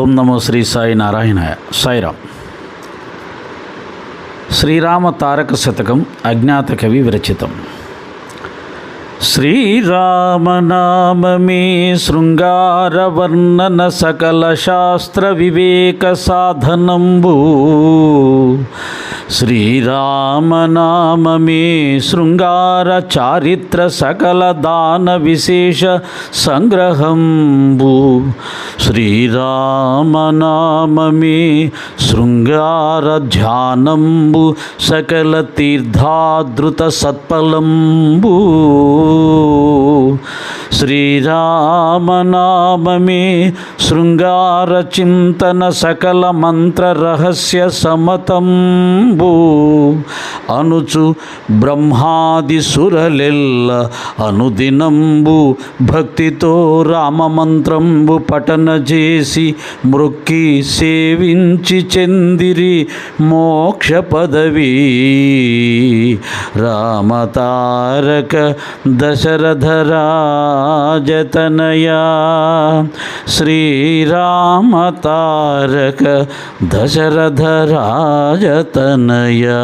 ఓం నమో శ్రీ సాయి నారాయణ సాయిరామ్. శ్రీరామ తారక శతకం అజ్ఞాత కవి విరచితం. శ్రీరామనామమే శృంగారవర్ణన సకల శాస్త్ర వివేక సాధనంబూ. శ్రీరామనామమే శృంగార చారిత్ర సకల దాన విశేష సంగ్రహంబు. శ్రీరామనామమే శృంగార ధ్యానంబు సకల తీర్థాదృత సత్ఫలంబు. శ్రీరామనామమే శృంగార చింతన సకల మంత్ర రహస్య సమతంబు. అనుచు బ్రహ్మాది సురలెల్ల అనుదినంబు భక్తితో రామమంత్రంబు పఠన చేసి మృక్కి సేవించి చెందిరి మోక్ష పదవి. రామతారక దశరథరా రాజతనయా శ్రీరామ తారక దశరథ రాజతనయా